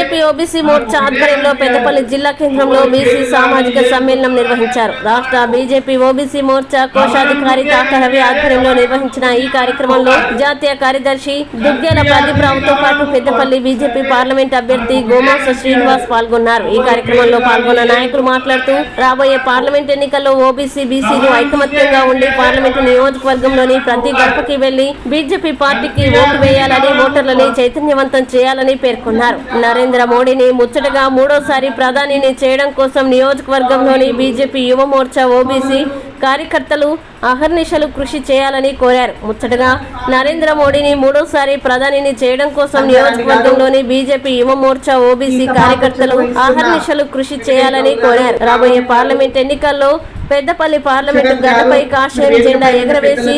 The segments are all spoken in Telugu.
బీజేపీ ఓబీసీ మోర్చా ఆధ్వర్యంలో పెద్దపల్లి జిల్లా కేంద్రంలో బీసీ సామాజిక సమ్మేళనం నిర్వహించారు. రాష్ట్ర బీజేపీ ఓబీసీ మోర్చా కోశాధికారి తాత రవి ఆధ్వర్యంలో నిర్వహించిన ఈ కార్యక్రమంలో జాతీయ కార్యదర్శి దుగ్గెల ప్రదీప్రావుతో పాటు పెద్దపల్లి బీజేపీ పార్లమెంట్ అభ్యర్థి గోమాస శ్రీనివాస్ పాల్గొన్నారు. ఈ కార్యక్రమంలో పాల్గొన్న నాయకులు మాట్లాడుతూ రాబోయే పార్లమెంట్ ఎన్నికల్లో ఓబీసీ బీసీలు ఐకమత్యంగా ఉండి పార్లమెంటు నియోజకవర్గంలోని ప్రతి గడపకి వెళ్ళి బీజేపీ పార్టీకి ఓటు వేయాలని ఓటర్లని చైతన్యవంతం చేయాలని పేర్కొన్నారు. నరేంద్ర మోడీని ముచ్చటగా మూడోసారి ప్రధానిని చేయడం కోసం నియోజకవర్గంలోని బీజేపీ యువ మోర్చా ఓబీసీ కార్యకర్తలు అహర్నిశలు కృషి చేయాలని కోరారు. ముచ్చటగా నరేంద్ర మోడీని మూడోసారి ప్రధానిని చేయడం కోసం నియోజకవర్గంలోని బీజేపీ యువ మోర్చా ఓబీసీ కార్యకర్తలు అహర్నిశలు కృషి చేయాలని కోరారు. రాబోయే పార్లమెంట్ ఎన్నికల్లో పెద్దపల్లి పార్లమెంటు గడ్డపై కాషాయం జెండా ఎగరవేసి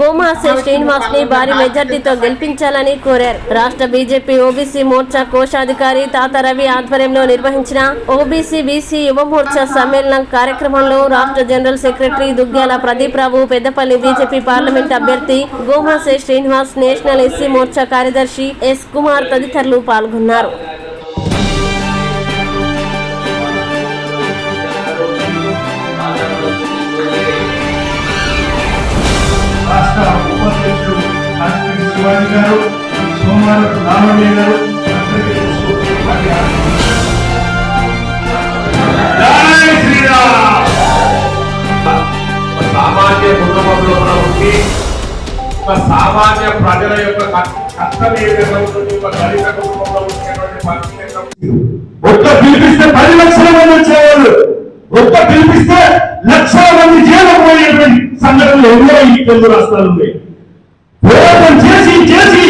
గోమాసే శ్రీనివాస్ని భారీ మెజార్టీతో గెలిపించాలని కోరారు. రాష్ట్ర బీజేపీ ఓబీసీ మోర్చా కోశాధికారి తాత రవి ఆధ్వర్యంలో నిర్వహించిన ఓబీసీ బీసీ యువ మోర్చా సమ్మేళనం కార్యక్రమంలో రాష్ట్ర general secretary Duggyala Pradeep Rao Peddapalli BJP parliament అభ్యర్థి గోమాసే శ్రీనివాస్ నేషనల్ ఎస్సీ మోర్చా కార్యదర్శి ఎస్ కుమార్ తదితరులు పాల్గొన్నారు. రాష్ట్ర ఉపాధ్యక్షుడు డాక్టర్ శివాజీ గారు సోమవారం రామయ్య గారు సామాన్య కుటుంబంలో మనం ఉండి ఒక సామాన్య ప్రజల యొక్క కష్టం ఏ విధంగా ఉంటుంది ఒక దళిత కుటుంబంలో ఉండేటువంటి పరిస్థితి ఒక్క పిలిపిస్తే పది లక్షల మంది వచ్చేవాళ్ళు. ఒక్క పిలిపిస్తే లక్షల మంది జైలు పోయేటువంటి సంఘటనలు ఎన్నో ఈ తెలుగు రాష్ట్రాలు ఉన్నాయి. పోరాటం చేసి చేసి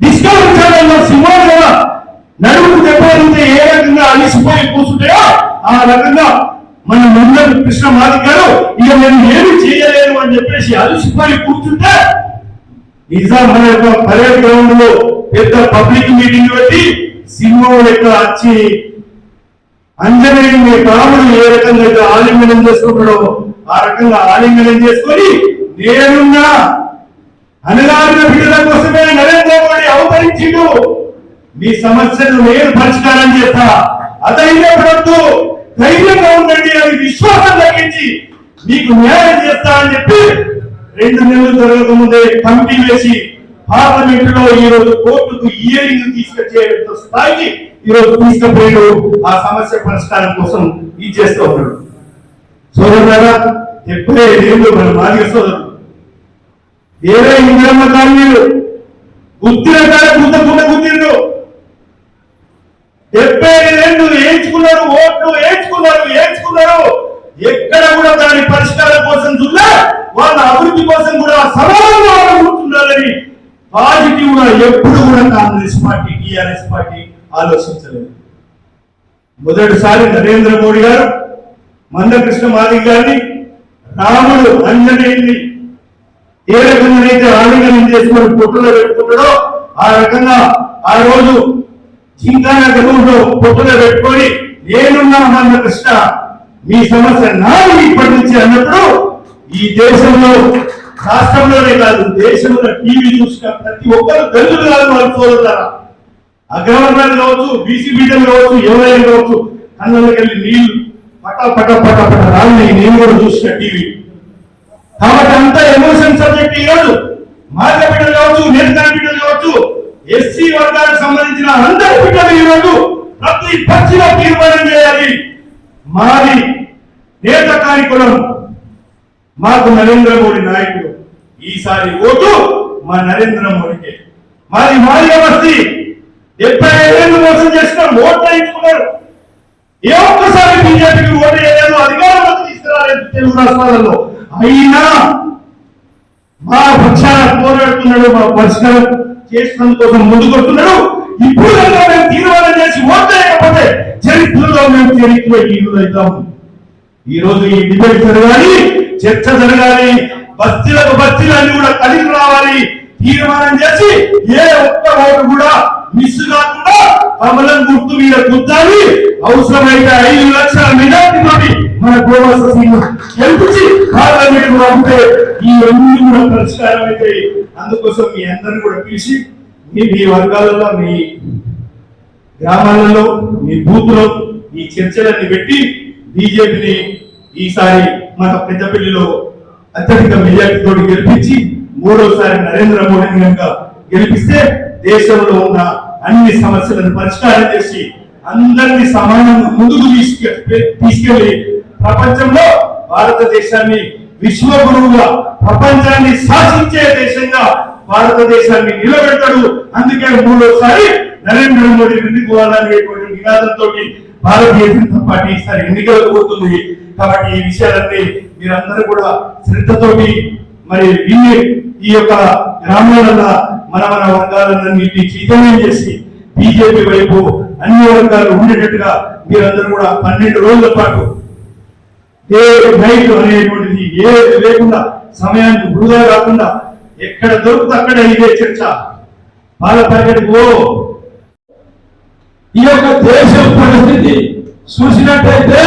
డిస్కవర్ ఛానల్లో సింహాల నడుము దెబ్బలుంటే ఏ రకంగా అలిసిపోయి కూర్చుంటాయో ఆ రకంగా మన ముందరు కృష్ణ మాది గారు ఇక నేను ఏమి చేయలేను అని చెప్పేసి అలిసిపోయి కూర్చుంటే నిజాం మన యొక్క పరేడ్ గ్రౌండ్లో పెద్ద పబ్లిక్ మీటింగ్ పెట్టి సింహం యొక్క వచ్చి అంజనేయుని రాముడు ఏ రకంగా అయితే ఆలింగనం చేసుకుంటాడో ఆ రకంగా ఆలింగనం చేసుకొని నేనున్నా అనగారిన బిడ్డల కోసమే నరేంద్ర మోడీ అవతరించిండు. మీ సమస్యను నేను పరిష్కారం చేస్తా. అధైర్యపడద్దు ధైర్యంగా ఉండండి అని విశ్వాసం తగ్గించి మీకు న్యాయం చేస్తా అని చెప్పి రెండు నెలలు జరగక ముందే కమిటీ వేసి పార్లమెంట్లో ఈ రోజు కోర్టుకు ఇయరింగ్ తీసుకొచ్చే స్థాయికి ఈరోజు రోజు ఆ సమస్య పరిష్కారం కోసం ఇది చేస్తూ ఉన్నాడు. సోదరులారా ఎప్పుడే లేదు మన మాదిగ సోదరుడు? ఏదో ఇంద్రమ్మ కాలనీలు గుర్తిన కాడ గుద్దకుండా గుర్తిండు. డెబ్బై ఐదేళ్ళు వేయించుకున్నారు ఓట్లు వేయించుకున్నారు ఏంచుకున్నారు ఎక్కడ కూడా దాని పరిష్కారం కోసం చూడలే వాళ్ళ అభివృద్ధి కోసం కూడా సమానంగా ఉండాలని పాజిటివ్గా ఎప్పుడు కూడా కాంగ్రెస్ పార్టీ టిఆర్ఎస్ పార్టీ ఆలోచించలేదు. మొదటిసారి నరేంద్ర మోడీ గారు మందకృష్ణ మాదిగ గారిని రాముడు అంజనేయుని ఏ రకంగా అయితే ఆలింగనం చేసుకొని పొట్టులో పెట్టుకుంటాడో ఆ రకంగా ఆ రోజు జింకాన గర్వంలో పొట్టులో పెట్టుకొని నేనున్నా మన కృష్ణ మీ సమస్య నాది ఇప్పటి నుంచి అన్నప్పుడు ఈ దేశంలో రాష్ట్రంలోనే కాదు దేశంలో టీవీ చూసిన ప్రతి ఒక్కరు దళితులు కాదు వాళ్ళు చూడతారా అగ్రవర్ణాలు కావచ్చు బీసీ బిడ్డలు కావచ్చు ఎవరైనా కావచ్చు కళ్ళకెళ్ళి నీళ్ళు పట పట పట పట రాళ్ళు నేను కూడా చూసిన టీవీ. కాబట్టి అంత ఎమోషన్ సబ్జెక్ట్ ఈ రోజు మార్గ బిడ్డలు కావచ్చు నేతన బిడ్డలు కావచ్చు ఎస్సీ వర్గానికి సంబంధించిన అందరి బిడ్డలు ఈరోజు ప్రతి పక్షిలో తీర్మానం చేయాలి. మాది నేత కార్యక్రమం. మాకు నరేంద్ర మోడీ నాయకుడు. ఈసారి ఓటు మా నరేంద్ర మోడీకే. మాది మాది వస్తి డెబ్బై ఐదేళ్ళు మోసం చేసిన ఓట్లు వేయించుకున్నారు ఏ ఒక్కసారి బీజేపీకి ఓటు వేయలేదు అధికారంలోకి తీసుకురాలేదు తెలుగు రాష్ట్రాలలో. అయినా మా పక్షాన పోరాడుతున్నాడు మా పరిష్కారం చేసిన కోసం ముందుకొస్తున్నాడు ఇప్పుడు మేము తీర్మానం చేసి ఓట్లు లేకపోతే చరిత్రలో మేము చరిత్ర అవుతాము. ఈ రోజు ఈ డిబేట్ జరగాలి చర్చ జరగాలి బస్తీలకు బస్తీలన్నీ కూడా కలిగి రావాలి. తీర్మానం చేసి ఏ ఒక్క ఓటు కూడా మిస్ కాకుండా కమలం గుర్తు మీద గుర్తాలి అవసరమైతే ఐదు లక్షల మెజార్టీ తోటి మన గోవాస సింగ్ గెలిపించి పార్లమెంట్ పంపితే ఈ ఎన్ని కూడా పరిష్కారం అయితే అందుకోసం మీ అందరిని కూడా పిలిచి మీ మీ వర్గాలలో మీ గ్రామాలలో మీ బూత్లో ఈ చర్చలన్నీ పెట్టి బీజేపీని ఈసారి మన పెద్దపల్లిలో అత్యధిక మెజార్టీతో గెలిపించి మూడోసారి నరేంద్ర మోడీ కనుక గెలిపిస్తే దేశంలో ఉన్న అన్ని సమస్యలను పరిష్కారం చేసి అందరినీ సమానంగా ముందుకు తీసుకె తీసుకెళ్ళి ప్రపంచంలో భారతదేశాన్ని విశ్వగురువుగా ప్రపంచాన్ని శాసించే దేశంగా భారతదేశాన్ని నిలబెట్టడు అందుకే మూడోసారి నరేంద్ర మోడీ ఎన్నుకోవాలనేటువంటి నినాదంతో భారతీయ జనతా పార్టీ ఈసారి ఎన్నికలు పోతుంది కాబట్టి ఈ విషయాలన్నీ మీరందరూ కూడా శ్రద్ధతోటి మరి విని ఈ యొక్క గ్రామాలలో మన మన వర్గాలన్నింటినీ చైతన్యం చేసి బీజేపీ వైపు అన్ని వర్గాలు ఉండేటట్టుగా మీరందరూ కూడా పన్నెండు రోజుల పాటు ఏ నైట్ అనేటువంటిది ఏది లేకుండా సమయాన్ని వృధా కాకుండా ఎక్కడ దొరుకుతా అక్కడ ఇదే చర్చ. పాల ప్యాకెట్ ఈ యొక్క దేశం పరిస్థితి చూసినట్టయితే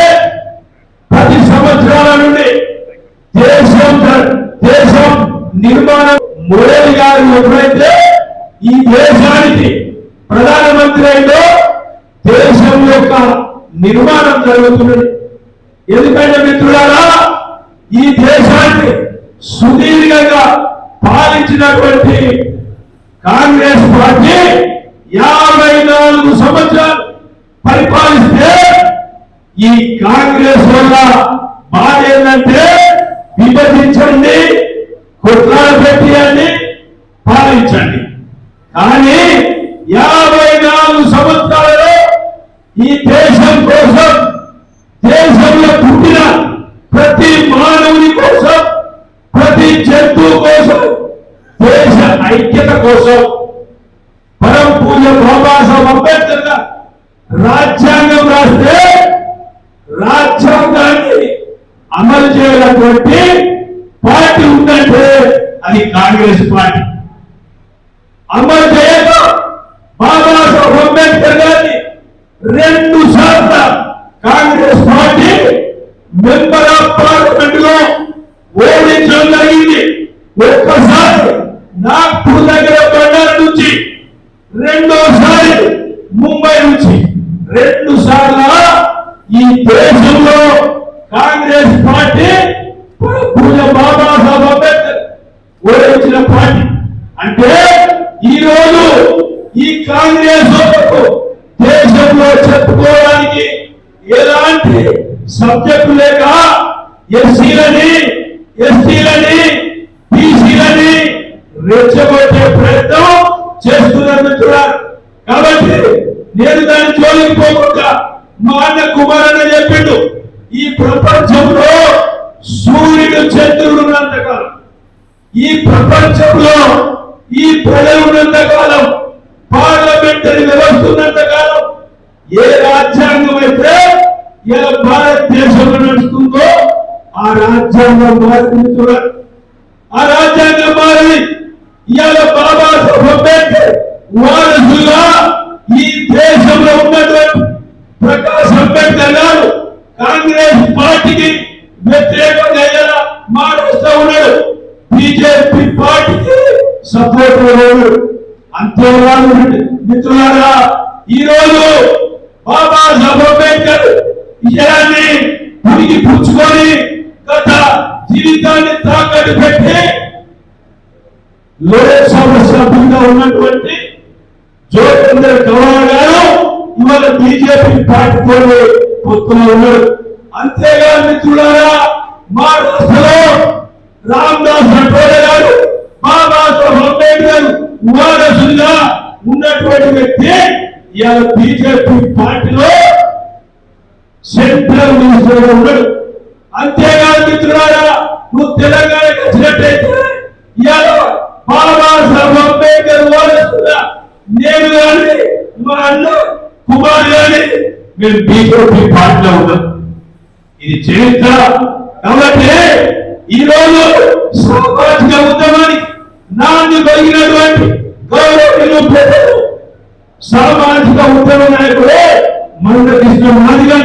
పది సంవత్సరాల నుండి దేశం దేశం నిర్మాణం మురళి గారు ఎప్పుడైతే ఈ దేశానికి ప్రధానమంత్రి అయిందో దేశం యొక్క నిర్మాణం జరుగుతున్నది. ఎందుకంటే మిత్రులారా ఈ దేశాన్ని సుదీర్ఘంగా పాలించినటువంటి కాంగ్రెస్ పార్టీ యాభై నాలుగు సంవత్సరాలు పరిపాలిస్తే ఈ కాంగ్రెస్ వల్ల బాధ ఏంటంటే విభజించండి కుట్రాలు పెట్టియండి పాలించండి. కానీ యాభై నాలుగు సంవత్సరాలలో ఈ దేశం కోసం దేశంలో పుట్టిన ప్రతి మానవుని కోసం ప్రతి జంతువు కోసం దేశ ఐక్యత కోసం పరం పూజ బాబాసాహెబ్ అంబేద్కర్ రాజ్యాంగం రాస్తే రాజ్యాంగాన్ని అమలు చేయాలన్నటువంటి పార్టీ ఉందంటే అది కాంగ్రెస్ పార్టీ. అమలు చేయక బాబాసాహెబ్ అంబేద్కర్ గారిని రెండు సార్లు కాంగ్రెస్ పార్టీ మెంబర్ ఆఫ్ పార్లమెంట్లో ఓడించడం జరిగింది. ఒక్కసారి నాగ్పూర్ దగ్గర బండారు నుంచి రెండోసారి ముంబై నుంచి. రెండు సార్లు ఈ దేశంలో కాంగ్రెస్ పార్టీ సబ్జెక్టు లేక ఎస్సీలని ఎస్టీలని బీసీలని రెచ్చగొట్టే ప్రయత్నం చేస్తున్నారు మిత్రులారు కాబట్టి నేను దాని జోలికి పోకుండా మా అన్న కుమార్ అన్న చెప్పిండు ఈ ప్రపంచంలో సూర్యుడు చంద్రుడు ఉన్నంతకాలం ఈ ప్రపంచంలో ఈ ప్రజలు ఉన్నంత కాలం పార్లమెంటరీ వ్యవస్థ ఉన్నంత కాలం ఏ రాజ్యాంగం అయితే భారతదేశంలో నడుస్తుందో ఆ రాజ్యాంగం మారింది ఆ రాజ్యాంగం మారి ఇవాళ బాబా అంబేద్కర్ వారసుగా ఈ దేశంలో ఉన్నటువంటి ప్రకాశ్ అంబేద్కర్ గారు కాంగ్రెస్ పార్టీకి వ్యతిరేకంగా ఇలా మారుస్తూ ఉన్నాడు. బీజేపీ పార్టీకి సపోర్ట్ ఉన్నాడు. అంతేకాదు మిత్రులారా ఈరోజు రోజు బాబాసాహెబ్ అంబేద్కర్ విజయాన్ని పుడికి పుచ్చుకొని గత జీవితాన్ని తాకట్టు పెట్టి లోక్సభ సభ్యుగా ఉన్నటువంటి జ్యోతింద్ర గౌరవ్ గారు ఇవాళ బీజేపీ పార్టీతో పొత్తులో ఉన్నారు. అంతేగాని మిత్రులారా మా రాష్ట్రంలో రామదాస్ అఠోరే గారు బాబాసాహెబ్ అంబేద్కర్ వారసులుగా ఉన్నటువంటి వ్యక్తి ఇవాళ బీజేపీ పార్టీలో సెంట్రల్ మినిస్టర్ ఉన్నాడు. అంతేకాదు మిత్రులారా నువ్వు తెలంగాణకి వచ్చినట్టయితే ఇవాళ బాబాసాహెబ్ అంబేద్కర్ ఓడిస్తున్నా నేను కానీ మా అన్న కుమార్ కానీ మేము బీజేపీ పార్టీలో ఉన్నాం. ఇది చరిత్ర. కాబట్టి ఈరోజు సామాజిక ఉద్యమానికి నాన్ని కలిగినటువంటి గౌరవ ప్రజలు సామాజిక ఉద్యమ నాయకుడే మంద కృష్ణ మాదిగా.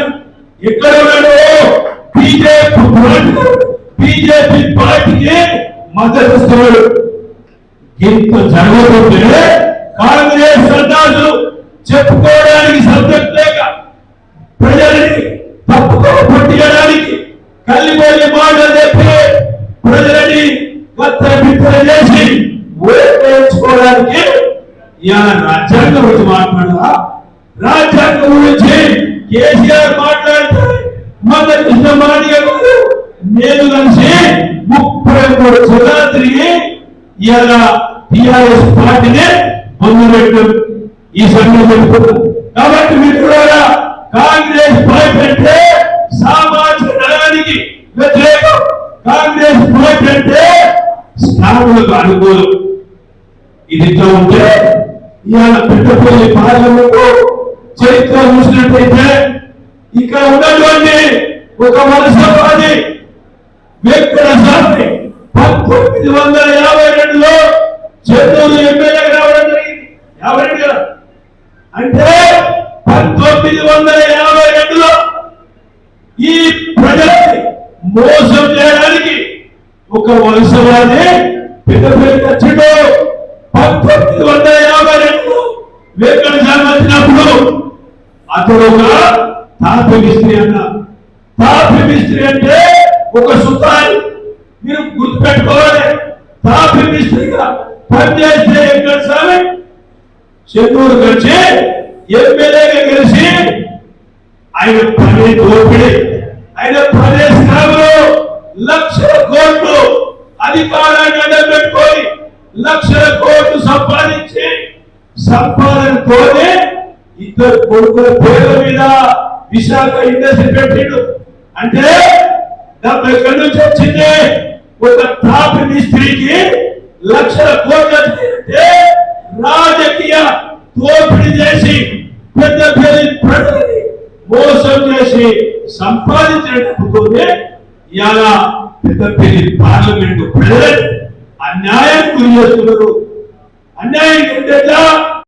ఎక్కడ ఉన్నాడో. బీజేపీ బీజేపీ పార్టీకి మద్దతు ఇస్తున్నాడు. ఇంత జరుగుతుంటే కాంగ్రెస్ సర్దాసులు చెప్పుకోవడానికి సబ్జెక్ట్ లేక ప్రజల్ని తప్పుకో పట్టియడానికి కల్లిపోయి మాటలు చెప్పి ప్రజలని కొత్త చేసి ఓట్లేయించుకోవడానికి ఇవాళ రాజ్యాంగం గురించి మాట్లాడదా? రాజ్యాంగం గురించి కేసీఆర్ మాట్లాడితే మళ్ళీ కృష్ణమాణి గారు నేను కలిసి ముప్పై మూడు జిల్లాలు తిరిగి ఇవాళ టిఆర్ఎస్ పార్టీని మొదలుపెట్టాం ఈ సమయం చెప్పుకున్నాం కాబట్టి మిత్రులారా కాంగ్రెస్ భయపెట్టే సామాజిక న్యాయానికి వ్యతిరేకం. కాంగ్రెస్ భయపెట్టే స్నాములకు అనుకూలం. ఇది ఇట్లా ఉంటే ఇవాళ పెద్దపల్లి పార్లమెంట్ చరిత్ర చూసినట్టయితే ఇక్కడ ఉన్నటువంటి ఒక వలసవాది వ్యక్తుల స్వామి పంతొమ్మిది వందల యాభై రెండులో చెన్నూరు ఎమ్మెల్యేగా రావడం జరిగింది. యాభై రెండు అంటే పంతొమ్మిది వందల యాభై రెండులో ఈ ప్రజల్ని మోసం చేయడానికి ఒక వలసవాది పెద్ద పెద్ద చెడు. పంతొమ్మిది వందల అతడు ఒక తాపి మిస్త్రి అన్న. తాపి మిస్త్రి అంటే ఒక సుతాయి. మీరు గుర్తుపెట్టుకోవాలి. తాపి మిస్త్రిగా పనిచేస్తే వెంకట స్వామి? చెన్నూరు కలిసి ఎమ్మెల్యేగా కలిసి ఆయన పని దోపిడి. ఆయన పనే స్థానంలో లక్షల కోట్లు అధికారాన్ని అడ్డం పెట్టుకొని లక్షల కోట్లు సంపాదించి సంపాదనతోనే ఇద్దరు కొడుకుల పేర్ల మీద విశాఖ ఇండస్ట్రీ పెట్టిండు. అంటే డెబ్బై కళ్ళు నుంచి వచ్చింది? ఒక టాప్ మిస్త్రీకి లక్షల కోట్లు రాజకీయ దోపిడీ చేసి పెద్ద పెద్ద ప్రజలని మోసం చేసి సంపాదించిన డబ్బుతోనే ఇవాళ పెద్ద పెళ్ళి పార్లమెంట్ ప్రజలు అన్యాయం గురి చేస్తున్నారు. అన్యాయం ఏంటంటే